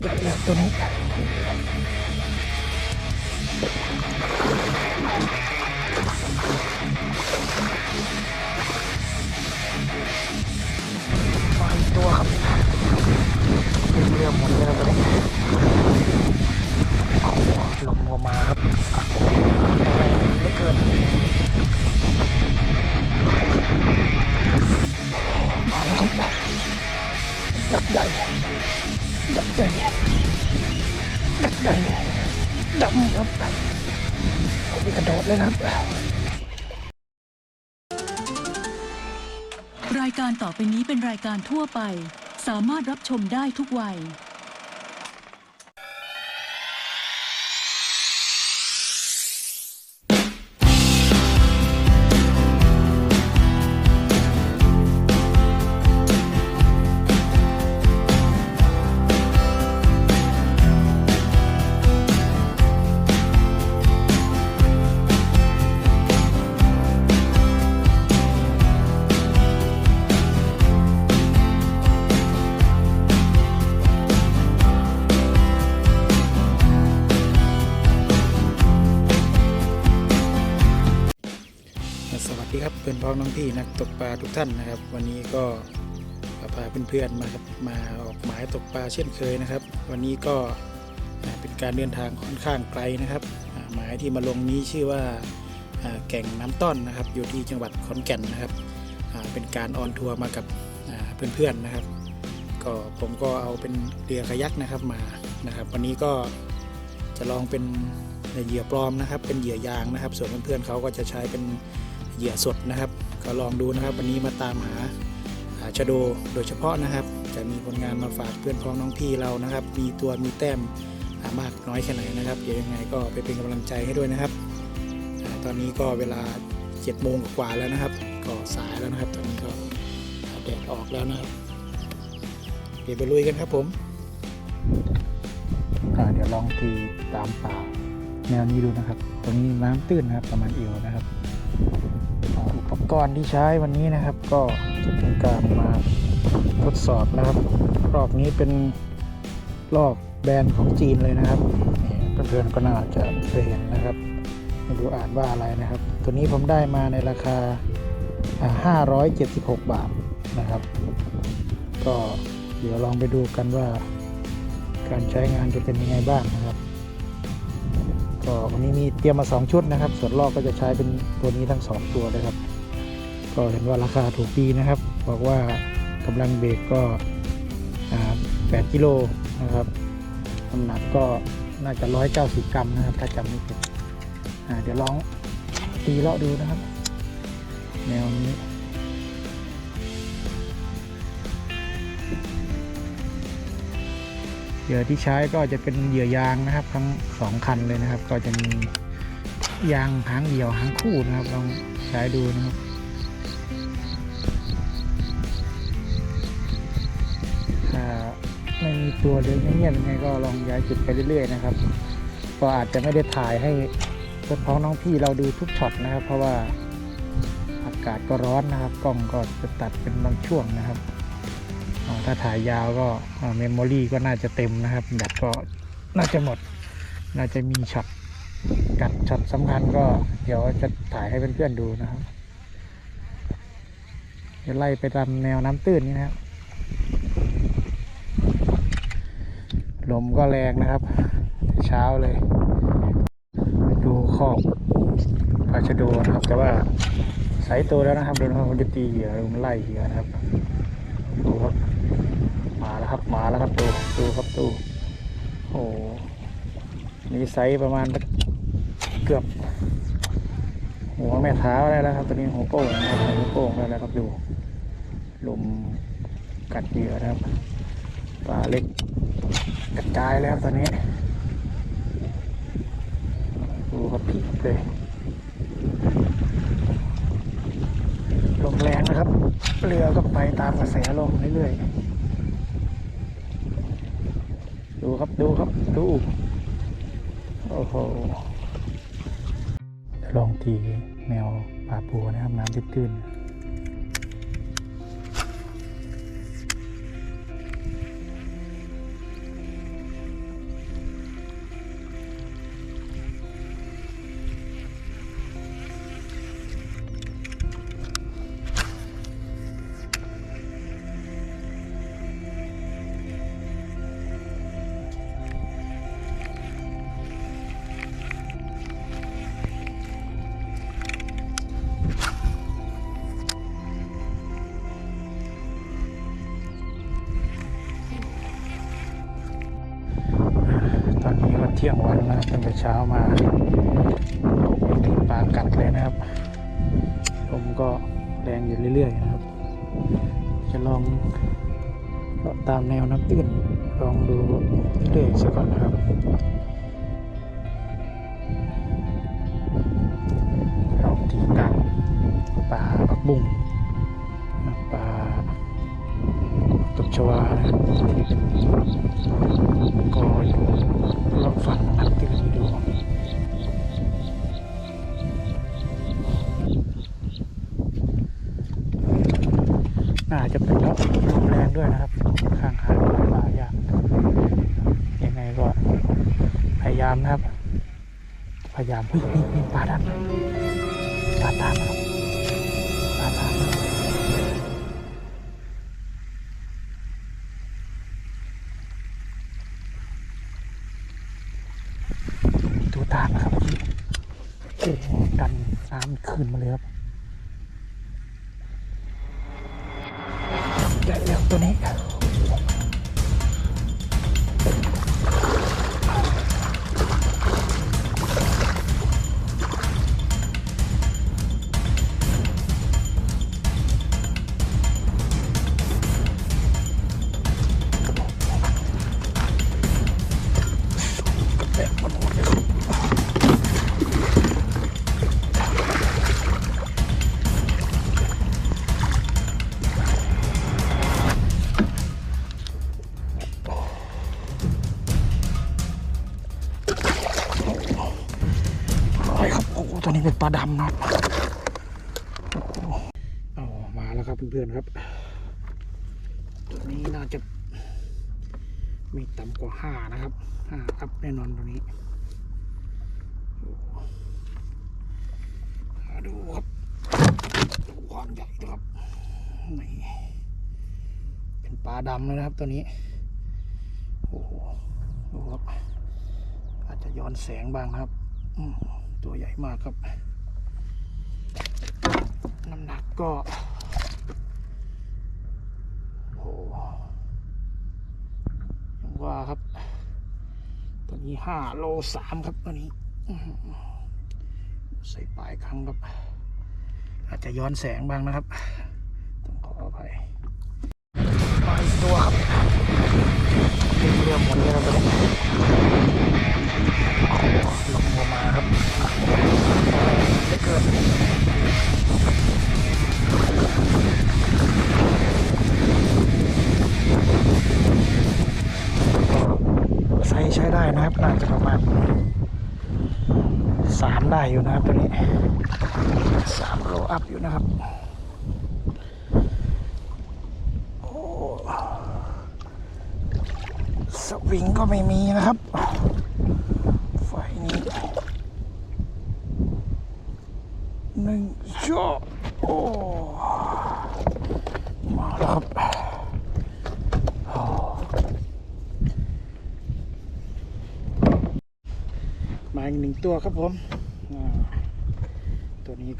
เด็กแล้ตัวนี้มาอีกตัวครับเป็นเรือหมดเลยตัวนี้โอ้โหลมก็มาครับแรงเหลือเกินมาแล้วครับยักษ์ใหญ่ ดับใจดับใหญ่ดำครับผมกระโดดเลยครับ รายการต่อไปนี้เป็นรายการทั่วไป สามารถรับชมได้ทุกวัย น้องพี่นักตกปลาทุกท่านนะครับ วันนี้ก็พาเพื่อนๆมาครับมาออกหมายตกปลาเช่นเคยนะครับ วันนี้ก็เป็นการเดินทางค่อนข้างไกลนะครับ หมายที่มาลงนี้ชื่อว่าแก่งน้ำต้อนนะครับ อยู่ที่จังหวัดขอนแก่นนะครับ เป็นการออนทัวร์มากับเพื่อนๆนะครับ ก็ผมก็เอาเป็นเรือคายักนะครับมานะครับ วันนี้ก็จะลองเป็นเหยื่อปลอมนะครับ เป็นเหยื่อยางนะครับ ส่วนเพื่อนๆเขาก็จะใช้เป็นเหยื่อสดนะครับ ก็ลองดูนะครับ วันนี้มาตามหาหาชโดโดยเฉพาะนะครับ จะมีผลงานมาฝากเพื่อนพ้องน้องพี่เรานะครับ มีตัวมีแต้มอามากน้อยแค่ไหนนะครับเดี๋ยวยังไงก็ไปเป็นกำลังใจให้ด้วยนะครับ ตอนนี้ก็เวลา7โมงกว่าแล้วนะครับ ก็สายแล้วนะครับ ตอนนี้ก็แดดออกแล้วนะครับ เดี๋ยวไปลุยกันครับผมเดี๋ยวลองทีตามป่าแนวนี้ดูนะครับ ตรงนี้น้ำตื้นนะครับประมาณเอวนะครับ กรณ์ที่ใช้วันนี้นะครับ ก็จะเป็นการมาทดสอบนะครับ รอบนี้เป็นลอกแบรนด์ของจีนเลยนะครับเพื่อนๆก็น่าจะเคยเห็นนะครับไม่รู้อ่านว่าอะไรนะครับ ตัวนี้ผมได้มาในราคาอ่า576 บาทนะครับ ก็เดี๋ยวลองไปดูกันว่า การใช้งานจะเป็นยังไงบ้างนะครับก็วันนี้มีเตรียมมา 2 ชุดนะครับ ส่วนลอกก็จะใช้เป็นตัวนี้ทั้ง 2 ตัวเลยครับ ก็เห็นว่าราคาถูกดีนะครับ บอกว่ากำลังเบรกก็8กิโลนะครับน้ำหนักก็น่าจะ 190 กรัมนะครับ ถ้าจำไม่ผิดเดี๋ยวลองตีเลาะดูนะครับ แนวนี้เหยื่อที่ใช้ก็จะเป็นเหยื่อยางนะครับ ทั้งสองคันเลยนะครับ ก็จะมียางหางเดี่ยวหางคู่นะครับ ลองใช้ดูนะครับ มีตัวเดินเงียบๆยังไงก็ลองย้ายจุดไปเรื่อยๆนะครับ ก็อาจจะไม่ได้ถ่ายให้เพื่อนพ้องน้องพี่เราดูทุกช็อตนะครับ เพราะว่าอากาศก็ร้อนนะครับ กล้องก็จะตัดเป็นบางช่วงนะครับถ้าถ่ายยาวก็เมมโมรี่ก็น่าจะเต็มนะครับแบตก็น่าจะหมด น่าจะมีช็อตกัดช็อตสำคัญก็เดี๋ยวจะถ่ายให้เพื่อนๆดูนะครับจะไล่ไปตามแนวน้ำตื้นนี้นะครับ ล มก็แรงนะครับ เช้าเลย ดูขอบปลาชะโดนะครับ แต่ว่าสายโตวแล้วนะครับดูนะครับมันจะตีเหยื่อมันไล่เหยื่อนะครับดูครับมาแล้วครับมาแล้วครับดูดูครับดูโอ้โหนี่ไซส์ประมาณเกือบ หัวแม่เท้าได้แล้วครับตัวนี้หัวโป้งนะครับหัวโป้งได้แล้วครับดูลมกัดเหยื่อนะครับ ปลาเล็กกระจายแล้วตอนนี้ดูครับพลิกเลยลมแรงนะครับ เรือก็ไปตามกระแสลมเรื่อยๆ ดูครับดูครับดู โอ้โหลองทีแนวป่าปูนะครับ น้ำตื้นๆ เที่ยงวันนะตั้งแต่เช้ามาตกจนถึงปลากัดเลยนะครับ ลมก็แรงอยู่เรื่อยๆนะครับ จะลองเลาะตามแนวน้ำตื้นลองดูเรื่อยๆสักก่อนนะครับเราที่กัดปลาปักบุ้งปลาตบชวาที่เป็นกออยู่ นี่นี่ปลาดันปลาตามครับปลาตามนะครับมีตัวตามนะครับเมื่อกี้โอ้โหดันน้ำขึ้นมาเลยครับ นี้เป็นปลาดำนะครับอ้โหเอามาแล้วครับเพื่อนๆครับ ตัวนี้น่าจะไม่ต่ำกว่าห้านะครับห้าอัพแน่นอนตัวนี้ดูครับดูความใหญ่ครับนี่เป็นปลาดำเลยนะครับตัวนี้โอ้โหดูครับอาจจะย้อนแสงบ้างนะครับ อืม ตัวใหญ่มากครับ น้ำหนักก็โอ้โหยังว่าครับตัวนี้ห้าโลสามครับตัวนี้ ใส่ปลายครั้งครับ อาจจะย้อนแสงบ้างนะครับ ต้องขออภัยมาอีกตัวครับเป็นเรือหมดเลยครับ อยู่นะครับตัวนี้สามโลอัพอยู่นะครับโอ้สวิงก็ไม่มีนะครับไฟนี้หนึ่งช็อโอ้มาแล้วครับมาอีกหนึ่งตัวครับผม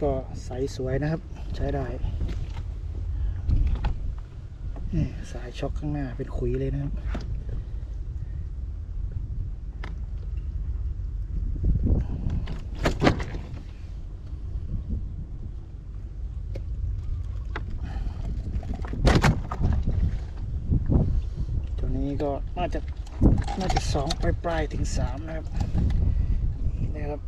ก็ใสสวยนะครับ ใช้ได้นี่สายช็อคข้างหน้าเป็นขุยเลยนะครับตัวนี้ก็น่าจะน่าจะสองปลายปลายๆถึงสามนะครับ นี่นะครับ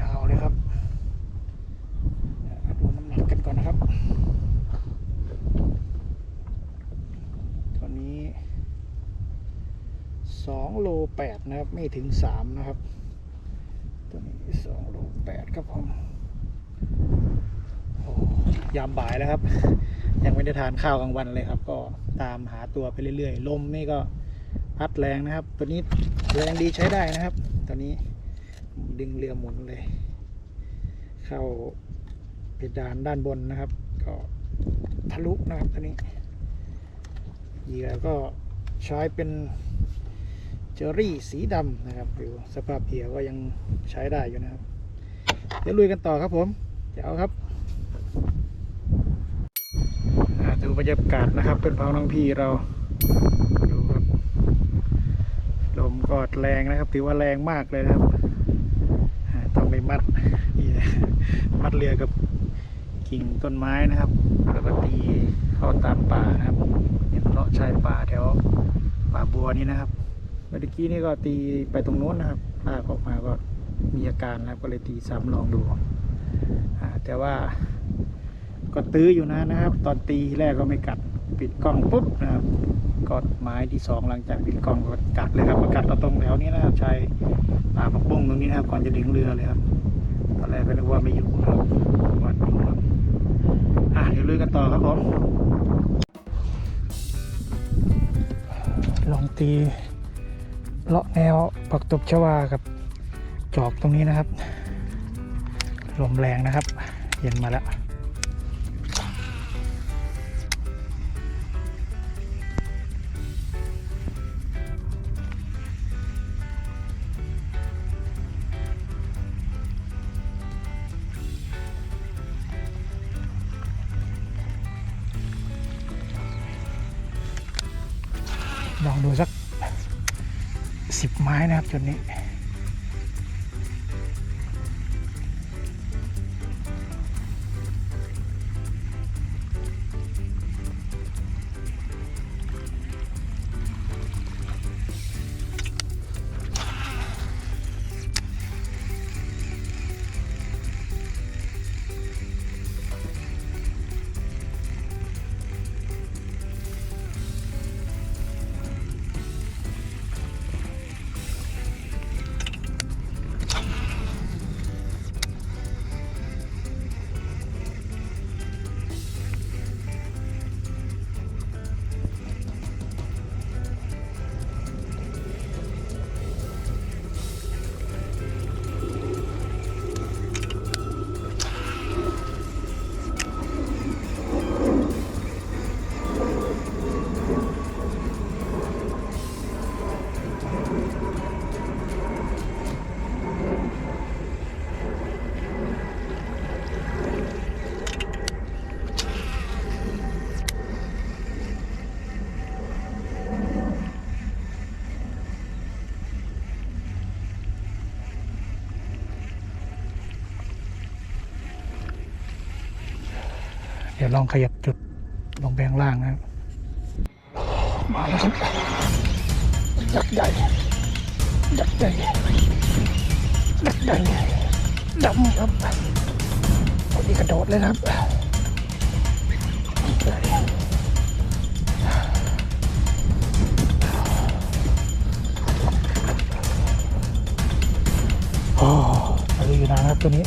ยาวๆเลยครับดูน้ำหนักกันก่อนนะครับ ตัวนี้สองโลแปด นะครับ ไม่ถึงสามนะครับ ตัวนี้สองโลแปดครับผมยามบ่ายแล้วครับ ยังไม่ได้ทานข้าวกลางวันเลยครับ ก็ตามหาตัวไปเรื่อยๆ ลมนี่ก็พัดแรงนะครับ ตัวนี้แรงดีใช้ได้นะครับ ตัวนี้ดึงเรือหมุนเลย เข้าเพดานด้านบนนะครับ ก็ทะลุนะครับตัวนี้เหยื่อก็ใช้เป็น เจอรี่สีดำนะครับดูสภาพเหยื่อก็ยังใช้ได้อยู่นะครับ เดี๋ยวลุยกันต่อครับผมเดี๋ยวครับดูบรรยากาศนะครับเป็นพ้องน้องพี่เราดูครับลมก็แรงนะครับ ถือว่าแรงมากเลยนะครับต้องไปมัดนี่นะมัดเรือกับกิ่งต้นไม้นะครับแล้วก็ตีเข้าตามป่านะครับเนี่ยเลาะชายป่าแถวป่าบัวนี่นะครับ เมื่อกี้นี่ก็ตีไปตรงโน้นนะครับลากออกมาก็มีอาการนะครับก็เลยตีซ้ำลองดูแต่ว่าก็ตื้ออยู่นะนะครับ ตอนตีแรกก็ไม่กัดปิดกล้องปุ๊บนะครับกดไม้ที่สองหลังจากปิดกล้องก็กัดเลยครับมากัดเราตรงแถวนี้นะครับชายป่าปักบุ้งตรงนี้นะครับก่อนจะถึงเรือเลยครับตอนแรกก็นึกว่าไม่อยู่นะครับวัดอยู่ครับอะเดี๋ยวลุยกันต่อครับผมลองตี เลาะแนวปักตบชวากับจอกตรงนี้นะครับ ลมแรงนะครับ เย็นมาแล้ว ไม้นะครับจุดนี้ เดี๋ยวลองขยับจุดลงแบงล่างนะครับ มาแล้วครับยักษ์ใหญ่ยักษ์ใหญ่ยักษ์ใหญ่ดำครับพอดีกระโดดเลยครับโอ้ไปอยู่นะครับตัวนี้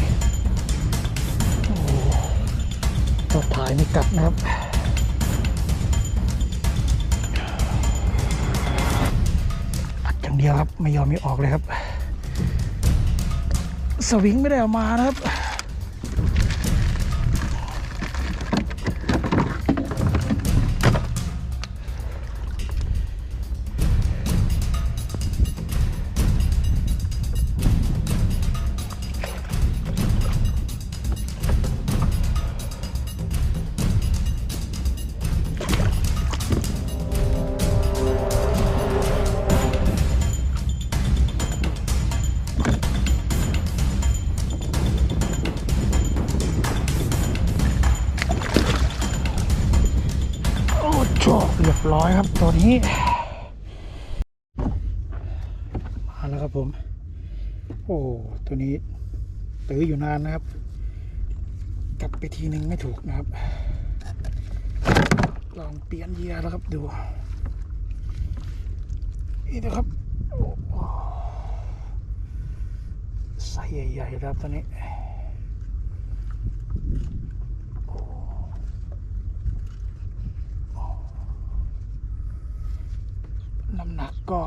ก็ถ่ายไม่กลับนะครับอัดอย่างเดียวครับ ไม่ยอมไม่ออกเลยครับ สวิงไม่ได้ออกมานะครับ ครับ ตัวนี้ มาแล้วครับผม โอ้ ตัวนี้ตื้ออยู่นานนะครับ กลับไปทีหนึ่งไม่ถูกนะครับ ลองเปลี่ยนเยียร์แล้วครับดู นี่นะครับโอ้โหไซส์ใหญ่ๆครับตัวนี้ น้ำหนัก ก็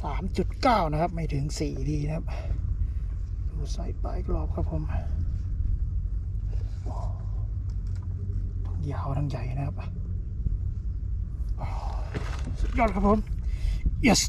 สามจุดเก้านะครับ ไม่ถึงสี่ดีนะครับ ดูใส่ปลายกรอบครับผมทั้งยาวทั้งใหญ่นะครับ สุดยอดครับผม yes